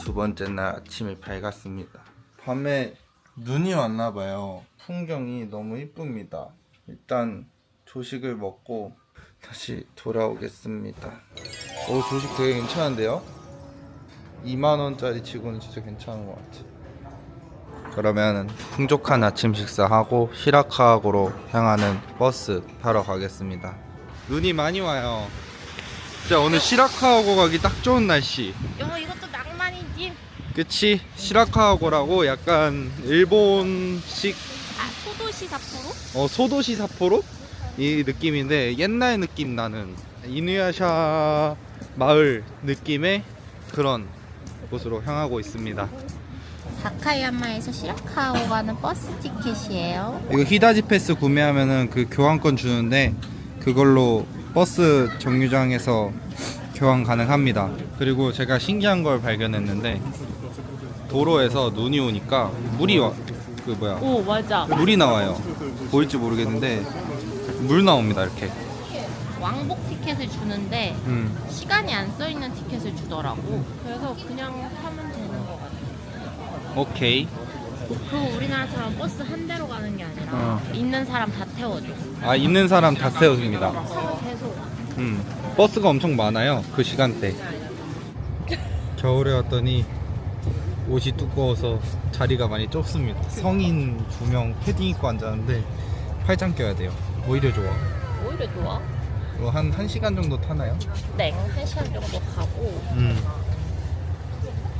두 번째 날 아침이 밝았습니다. 밤에 눈이 왔나 봐요. 풍경이 너무 이쁩니다. 일단 조식을 먹고 다시 돌아오겠습니다. 오 조식 되게 괜찮은데요? 2만 원짜리 치고는 진짜 괜찮은 것 같아. 그러면 풍족한 아침 식사하고 시라카고로 향하는 버스 타러 가겠습니다. 눈이 많이 와요. 진짜 오늘 시라카고 가기 딱 좋은 날씨. 그치? 시라카고라고 약간 일본식 아 소도시 삿포로? 어, 소도시 삿포로 이 느낌인데 옛날 느낌 나는 이누야샤 마을 느낌의 그런 곳으로 향하고 있습니다. 다카야마에서 시라카오 가는 버스 티켓이에요. 이거 히다지 패스 구매하면은 그 교환권 주는데 그걸로 버스 정류장에서 교환 가능합니다. 그리고 제가 신기한 걸 발견했는데 도로에서 눈이 오니까 물이 와, 그 뭐야 오 맞아. 물이 나와요. 보일지 모르겠는데 물 나옵니다 이렇게. 왕복 티켓을 주는데 음. 시간이 안 써 있는 티켓을 주더라고. 그래서 그냥 타면 되는 것 같아. 오케이. 그리고 우리나라처럼 버스 한 대로 가는 게 아니라 어. 있는 사람 다 태워줘. 아 있는 사람 다 세워줍니다. 계속. 음. 버스가 엄청 많아요 그 시간대. 겨울에 왔더니 옷이 두꺼워서 자리가 많이 좁습니다. 성인 두 명 패딩 입고 앉았는데 팔짱 껴야 돼요. 오히려 좋아. 오히려 좋아. 이거 한 1시간 정도 타나요? 땡, 한 시간 정도 가고 음.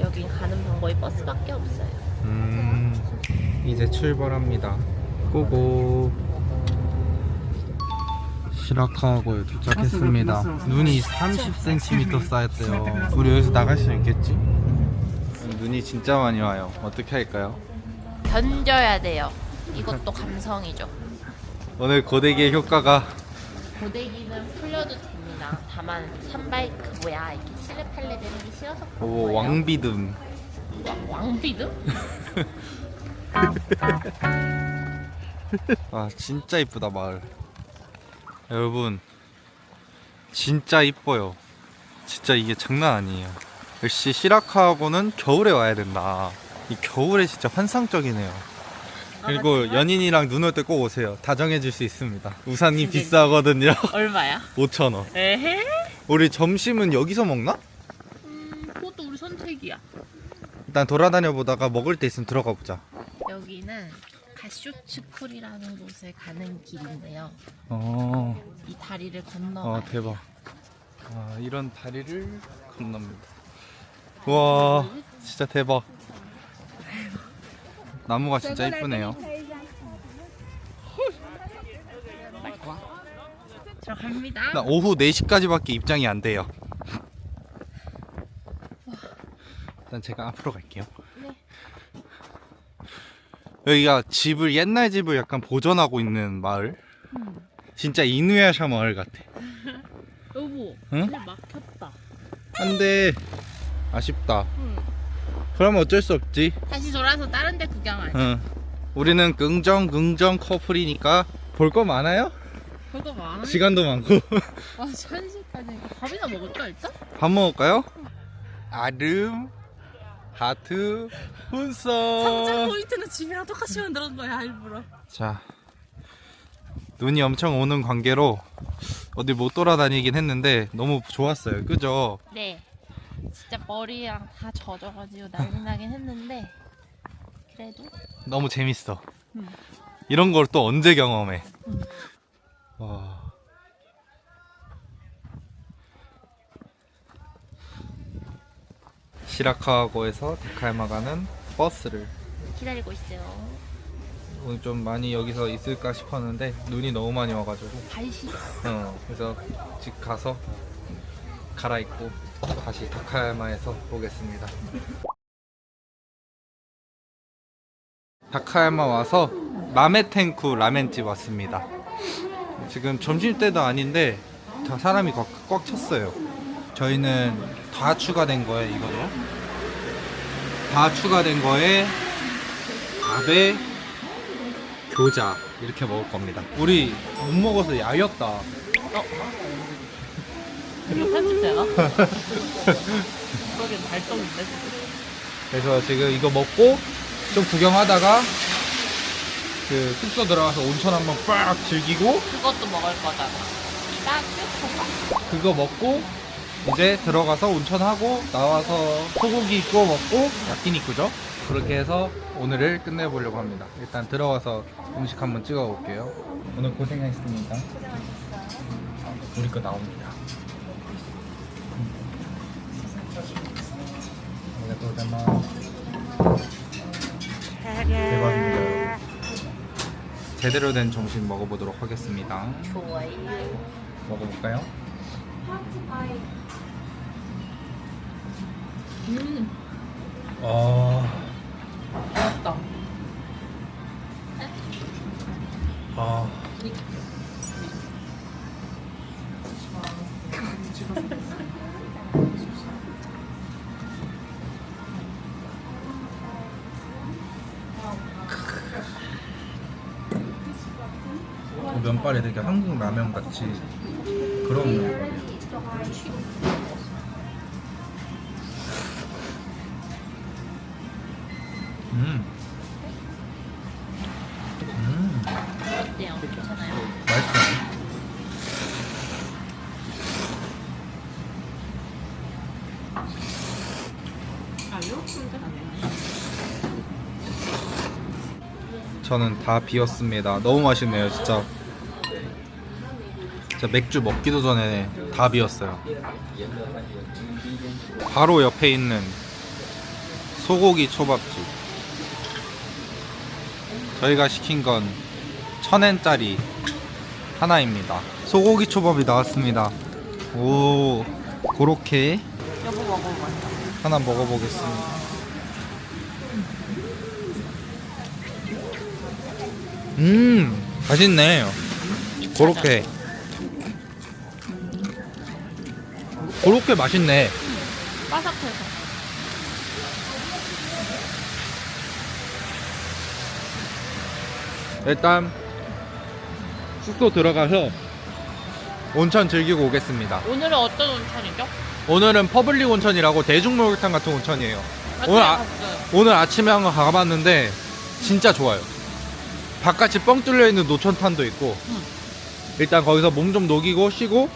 여긴 가는 방법이 버스밖에 없어요. 음. 이제 출발합니다. 고고. 시라카고에 도착했습니다. 눈이 30cm 쌓였대요. 우리 여기서 나갈 수 있겠지? 눈이 진짜 많이 와요. 어떻게 할까요? 견뎌야 돼요. 이것도 감성이죠. 오늘 고데기의 효과가 고데기는 풀려도 됩니다. 다만 산바이크 뭐야 이렇게 칠레팔레 되는 게 싫어서 그런 오, 거예요. 왕비듬. 왕비드? 아 진짜 이쁘다 마을. 여러분 진짜 이뻐요. 진짜 이게 장난 아니에요. 역시 시라카하고는 겨울에 와야 된다. 이 겨울에 진짜 환상적이네요. 그리고 연인이랑 눈 올 때 꼭 오세요. 다 정해질 수 있습니다. 우산이 근데- 비싸거든요. 얼마야? 5천 원. 에헤? 우리 점심은 여기서 먹나? 음, 그것도 우리 선택이야. 일단 돌아다녀 보다가 먹을 때 있으면 들어가 보자. 여기는 가쇼츠쿨이라는 곳에 가는 길인데요. 어, 이 다리를 건너가야 아 대박. 아 이런 다리를 건넙니다. 와 진짜 대박. 나무가 진짜 이쁘네요. 들어갑니다. 나 오후 4시까지밖에 입장이 안 돼요. 일단 제가 앞으로 갈게요. 네. 여기가 집을 옛날 집을 약간 보존하고 있는 마을. 진짜 이누야샤 마을 같아. 여보, 응? 길 막혔다. 안돼. 아쉽다. 응. 그러면 어쩔 수 없지. 다시 돌아서 다른 데 구경하자. 응. 우리는 긍정 긍정 커플이니까 볼 거 많아요? 그거 많아. 시간도 많고. 아, 천시까지. 밥이나 먹을까 일단? 밥 먹을까요? 아름 하트 훈서. 포인트는 집이랑 똑같이 만들었는 거야 일부러. 자 눈이 엄청 오는 관계로 어디 못 돌아다니긴 했는데 너무 좋았어요. 그죠? 네. 진짜 머리랑 다 젖어가지고 난리 나긴 했는데 그래도 너무 재밌어. 음. 이런 걸 또 언제 경험해? 음. 와. 시라카고에서 다카야마 가는 버스를 기다리고 있어요. 오늘 좀 많이 여기서 있을까 싶었는데 눈이 너무 많이 와가지고 간식. 어, 그래서 집 가서 갈아입고 다시 다카야마에서 보겠습니다. 다카야마 와서 마메텐쿠 라멘집 왔습니다. 지금 점심때도 아닌데 다 사람이 꽉, 꽉 찼어요. 저희는 다 추가된 거에 이거죠. 다 추가된 거에 밥에 교자 이렇게 먹을 겁니다. 우리 못 먹어서 야였다. 어? 이거 편집되나? 그러긴 발동인데 그래서 지금 이거 먹고 좀 구경하다가 그 숙소 들어가서 온천 한번 빡 즐기고 그것도 먹을 거잖아 따뜻한 그거 먹고 이제 들어가서 온천하고 나와서 소고기 구워 먹고 야끼니쿠죠? 그렇게 해서 오늘을 끝내보려고 합니다. 일단 들어가서 음식 한번 찍어 볼게요. 오늘 고생하셨습니다. 우리 거 나옵니다. 대박입니다. 제대로 된 점심 먹어보도록 하겠습니다. 좋아요 먹어볼까요? 음 아, 맛있다 아. 면발이 되게 한국 라면 같이 그런 면발이에요. 저는 다 비웠습니다. 너무 맛있네요, 진짜. 진짜 맥주 먹기도 전에 다 비웠어요. 바로 옆에 있는 소고기 초밥집. 저희가 시킨 건 천엔짜리 하나입니다. 소고기 초밥이 나왔습니다. 오, 그렇게 하나 먹어보겠습니다. 음, 맛있네. 그렇게. 그렇게 맛있네. 바삭해서 일단 숙소 들어가서 온천 즐기고 오겠습니다. 오늘은 어떤 온천이죠? 오늘은 퍼블릭 온천이라고 대중목욕탕 같은 온천이에요. 어떻게 오늘 아- 갔어요? 오늘 아침에 한 번 가봤는데 진짜 좋아요. 바깥이 뻥 뚫려 있는 노천탄도 있고 음. 일단 거기서 몸 좀 녹이고 쉬고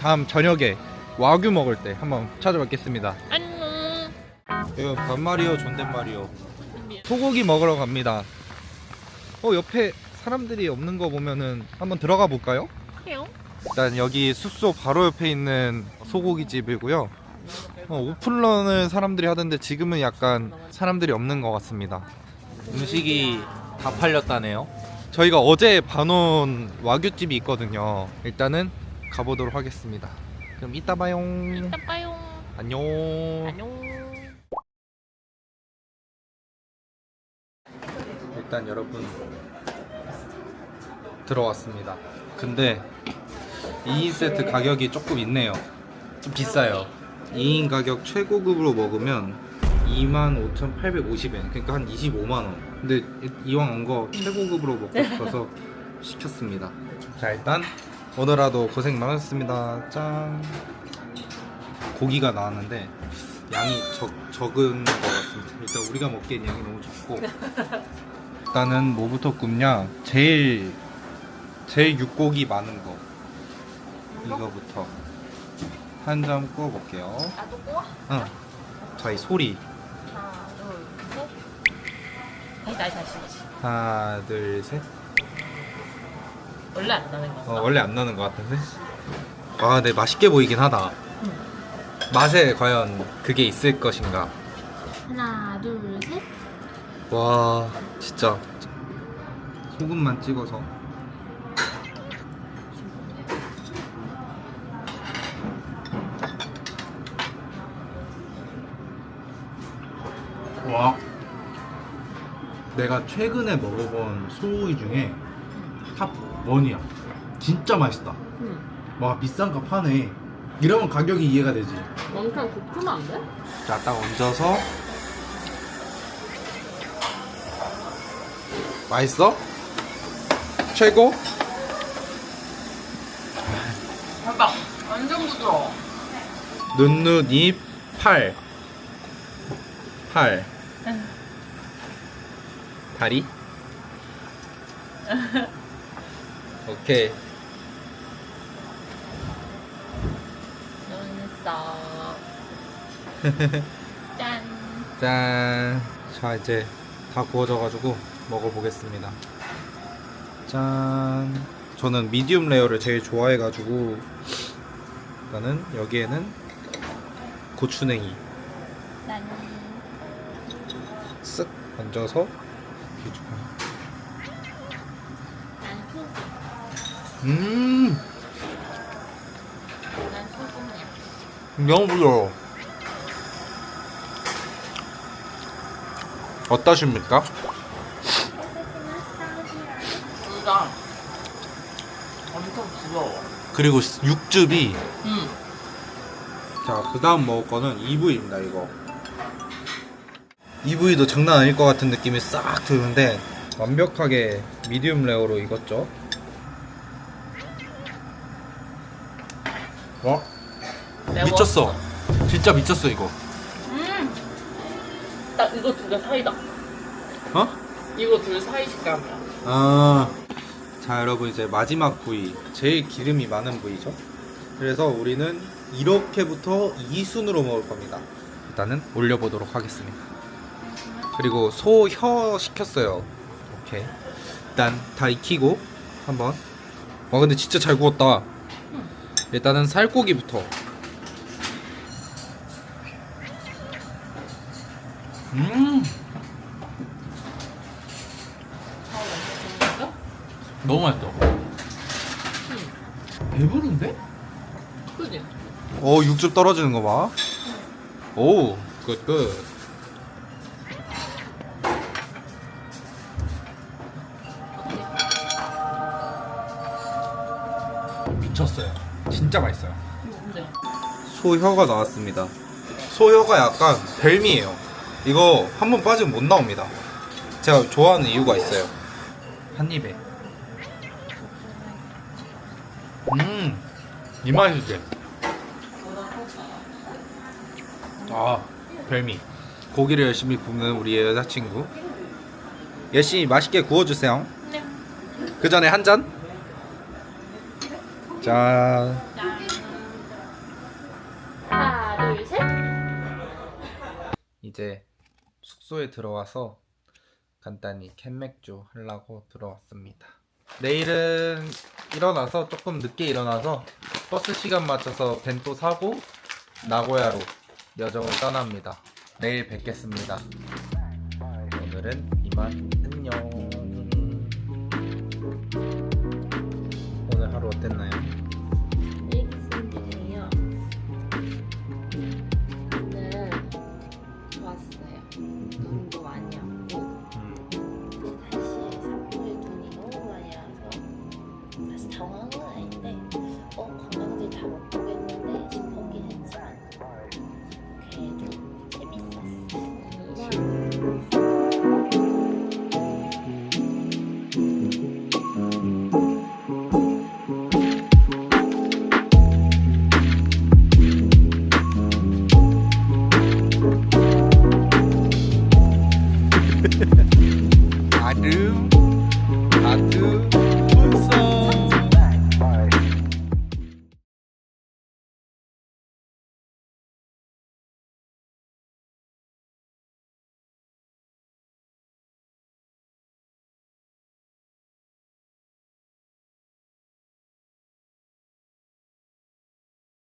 다음 저녁에 와규 먹을 때 한번 찾아뵙겠습니다. 안녕 이거 반말이요, 존댓말이요. 소고기 먹으러 갑니다. 어 옆에 사람들이 없는 거 보면은 한번 들어가 볼까요? 해요? 일단 여기 숙소 바로 옆에 있는 소고기 집이고요. 어, 오픈런을 사람들이 하던데 지금은 약간 사람들이 없는 것 같습니다. 음식이 다 팔렸다네요. 저희가 어제 반온 와규집이 있거든요. 일단은 가보도록 하겠습니다. 그럼 이따 봐요. 이따 봐요 안녕. 안녕 일단 여러분 들어왔습니다. 근데 2인 세트 가격이 조금 있네요. 좀 비싸요. 2인 가격 최고급으로 먹으면 25,850엔. 그러니까 한 25만 원. 근데 이왕 온 거 최고급으로 먹고 싶어서 시켰습니다. 자 일단 오늘라도 고생 많으셨습니다. 짠. 고기가 나왔는데 양이 적, 적은 것 같습니다. 일단 우리가 먹기엔 양이 너무 적고 일단은 뭐부터 굽냐? 제일 제일 육고기 많은 거 이거부터 한 점 구워 볼게요. 나도 꼬아? 응. 저희 소리 하나 둘 셋 다시 다시 다시 다시 하나 둘 셋. 원래 안 나는 거 어, 원래 안 나는 것 같은데. 아, 네 맛있게 보이긴 하다. 맛에 과연 그게 있을 것인가? 하나 둘 셋 와, 진짜 소금만 찍어서. 와. 내가 최근에 먹어본 소고기 중에 탑 원이야. 진짜 맛있다. 응. 와 비싼 값 하네. 이러면 가격이 이해가 되지. 원탕 굽으면 안 돼? 자, 딱 얹어서 맛있어? 최고? 대박. 완전 부드러워. 눈눈 입 팔. 팔. 다리? 오케이. 눈썹. 짠. 짠. 자, 이제 다 구워져가지고 먹어보겠습니다. 짠. 저는 미디움 레어를 제일 좋아해가지고 일단은 여기에는 고추냉이 짠. 쓱 얹어서 이렇게 음, 난 소금이야. 너무 부드러워. 어떠십니까? 둘다 엄청 부드러워. 그리고 육즙이 음. 자, 그 다음 먹을 거는 EV입니다, 이거. EV도 장난 아닐 것 같은 느낌이 싹 드는데, 완벽하게 미디움 레어로 익었죠. 와, 매워. 미쳤어. 진짜 미쳤어, 이거. 음. 딱 이거 둘다 사이다. 어? 이거 둘 사이 식감이야. 아, 자, 여러분, 이제 마지막 부위. 제일 기름이 많은 부위죠. 그래서 우리는 이렇게부터 2순으로 먹을 겁니다. 일단은 올려보도록 하겠습니다. 그리고 소 혀 시켰어요. 오케이. 일단 다 익히고 한번. 와 근데 진짜 잘 구웠다. 일단은 살코기부터. 음? 너무 맛있어. 배부른데? 그지? 오 육즙 떨어지는 거 봐. 오, 굿 굿. 소혀가 나왔습니다. 소혀가 약간 벨미예요. 이거 한 번 빠지면 못 나옵니다. 제가 좋아하는 이유가 있어요. 한 입에. 음, 이 맛이지. 아, 벨미. 고기를 열심히 굽는 우리 여자친구. 열심히 맛있게 구워주세요. 네. 그 전에 한 잔. 짠. 이제 숙소에 들어와서 간단히 캔맥주 하려고 들어왔습니다. 내일은 일어나서 조금 늦게 일어나서 버스 시간 맞춰서 벤또 사고 나고야로 여정을 떠납니다. 내일 뵙겠습니다. 오늘은 이만 안녕. 오늘 하루 어땠나요?